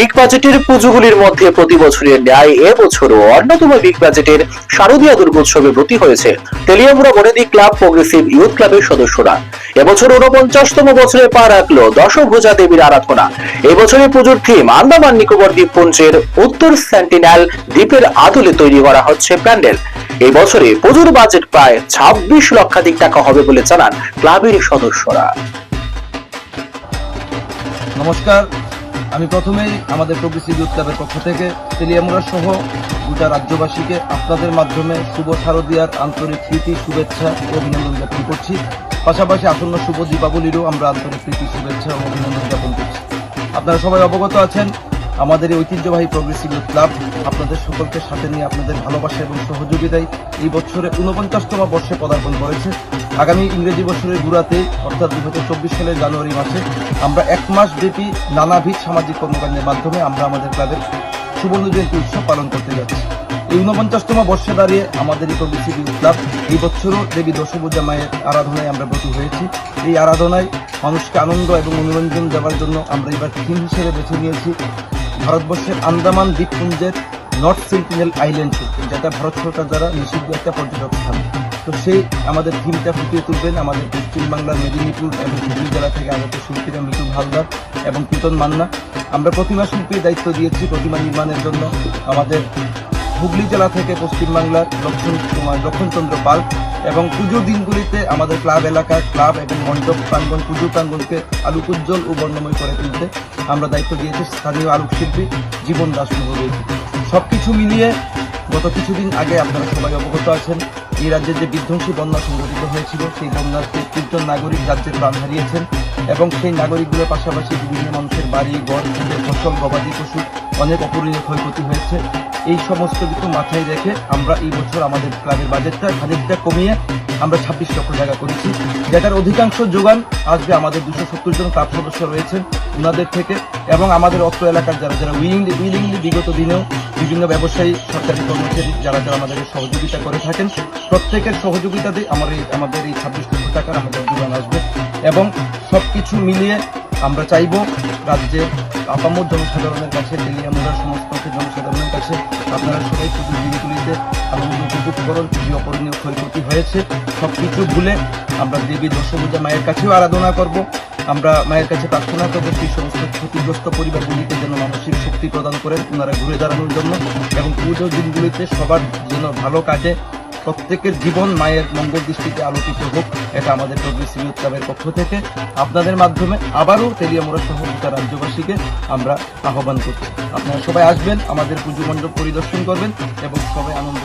Big বাজেটের পুজোগুলির মধ্যে প্রতি বছরের ন্যায় এবছরও অন্যতম বিগ বাজেটের শারদীয়া দুর্গোৎসবে ব্রতী হয়েছে। তেলিয়ামুড়া বনেদি ক্লাব প্রোগ্রেসিভ ইউথ ক্লাবের সদস্যরা। এবছর উনপঞ্চাশতম বছরে পা রাখল দশভুজা দেবীর আরাধনা। এবছরের পুজোর থিম আন্দামান নিকোবর দ্বীপপুঞ্জের উত্তর সেন্টিনাল দ্বীপের আদলে তৈরি করা হচ্ছে প্যান্ডেল। এই বছরে পুজোর বাজেট প্রায় ছাব্বিশ লক্ষাধিক টাকা হবে বলে জানান ক্লাবের সদস্যরা। নমস্কার আমি প্রথমেই আমাদের ইউথ ক্লাবের পক্ষ থেকে তেলিয়ামুড়া সহ গোটা রাজ্যবাসীকে আপনাদের মাধ্যমে শুভ শারদীয়ার আন্তরিক প্রীতি, শুভেচ্ছা ও অভিনন্দন জ্ঞাপন করছি। পাশাপাশি আসন্ন শুভ দীপাবলিরও আমরা আন্তরিক প্রীতি, শুভেচ্ছা ও অভিনন্দন জ্ঞাপন করছি। আপনারা সবাই অবগত আছেন আমাদের এই ঐতিহ্যবাহী প্রগ্রেসিভ ক্লাব আপনাদের সকলকে সাথে নিয়ে আপনাদের ভালোবাসা এবং সহযোগিতায় এই বছরে উনপঞ্চাশতম বর্ষে পদার্পণ করেছে। আগামী ইংরেজি বছরের গুড়াতে, অর্থাৎ দুই হাজার চব্বিশ সালের জানুয়ারি মাসে, আমরা এক মাস ব্যাপী নানাবিধ সামাজিক কর্মকাণ্ডের মাধ্যমে আমরা আমাদের ক্লাবের সুবর্ণ জয়ন্তী উৎসব পালন করতে যাচ্ছি। এই উনপঞ্চাশতম বর্ষে দাঁড়িয়ে আমাদের এই ইউথ ক্লাব এই বছরও দেবী দশভূজা মায়ের আরাধনায় আমরা ব্রতী হয়েছি। এই আরাধনায় মানুষকে আনন্দ এবং মনোরঞ্জন দেওয়ার জন্য আমরা এবার থিম হিসেবে বেছে নিয়েছি। ভারতবর্ষের আন্দামান দ্বীপপুঞ্জের নর্থ সেন্টিনেল আইল্যান্ড যেটা ভারত সরকার দ্বারা নিষিদ্ধ একটা পর্যটক স্থান। তো সেই আমাদের থিমটা ফুটিয়ে তুলবেন আমাদের পশ্চিমবাংলার মেদিনীপুর এবং হুগলি জেলা থেকে আগত শিল্পীরা মিঠু হালদার এবং কীর্তন মান্না। আমরা প্রতিমা শিল্পীর দায়িত্ব দিয়েছি প্রতিমা নির্মাণের জন্য। আমাদের হুগলি জেলা থেকে পশ্চিমবাংলার লক্ষণ কুমার লক্ষণচন্দ্র পাল এবং পুজোর দিনগুলিতে আমাদের ক্লাব এলাকার ক্লাব এবং মণ্ডপ প্রাঙ্গণ, পুজো প্রাঙ্গণকে আলোকোজ্জ্বল ও বর্ণময় করে তুলতে আমরা দায়িত্ব দিয়েছি স্থানীয় আলোকশিল্পী জীবন দাস সব কিছু মিলিয়ে গত কিছুদিন আগে আপনারা সবাই অবগত আছেন, এই রাজ্যের যে বিধ্বংসী বন্যা সংঘটিত হয়েছিল, সেই বন্যাতে তিনজন নাগরিক রাজ্যের প্রাণ হারিয়েছেন এবং সেই নাগরিকগুলোর পাশাপাশি বিভিন্ন মানুষের বাড়ি গড় ফসল, গবাদি পশু অনেক অপরিণত ক্ষয়ক্ষতি হয়েছে। এই সমস্ত কিছু মাথায় রেখে আমরা এই বছর আমাদের ক্লাবের বাজেটটা খানিকটা কমিয়ে আমরা ছাব্বিশ লক্ষ টাকা করেছি। যেটার অধিকাংশ যোগান আসবে আমাদের দুশো সত্তর জন ক্লাব সদস্য রয়েছেন ওনাদের থেকে এবং আমাদের অত্র এলাকার যারা যারা উইলিংলি উইলিংলি বিগত দিনেও বিভিন্ন ব্যবসায়ী, সরকারি কর্মচারী যারা যারা আমাদেরকে সহযোগিতা করে থাকেন, প্রত্যেকের সহযোগিতাতে আমার এই, আমাদের এই ছাব্বিশ লক্ষ টাকার আমাদের যোগান আসবে। এবং সব কিছু মিলিয়ে আমরা চাইব রাজ্যের আপামর জনসাধারণের কাছে তেলিয়ামুড়ার সমস্ত জনসাধারণের কাছে আপনারা সবাই পুজোর দিনগুলিতে উপভোগ করুন যে অপরণীয় ক্ষয়ক্ষতি হয়েছে সব কিছু ভুলে আমরা দেবী দশভূজা মায়ের কাছেও আরাধনা করব, আমরা মায়ের কাছে প্রার্থনা করব সেই সমস্ত ক্ষতিগ্রস্ত পরিবারগুলিকে যেন মানসিক শক্তি প্রদান করেন, ওনারা ঘুরে দাঁড়ানোর জন্য, এবং পুজোর দিনগুলিতে সবার যেন ভালো কাজে প্রত্যেকের জীবন মায়ের মঙ্গল দৃষ্টিতে আলোকিত হোক, এটা আমাদের প্রগ্রেসিভ উৎসবের পক্ষ থেকে। আপনাদের মাধ্যমে আবারও তেলিয়ামোড়া সহ গোটা রাজ্যবাসীকে আমরা আহ্বান করছি। আপনারা সবাই আসবেন, আমাদের পুজো মণ্ডপ পরিদর্শন করবেন এবং সবাই আনন্দ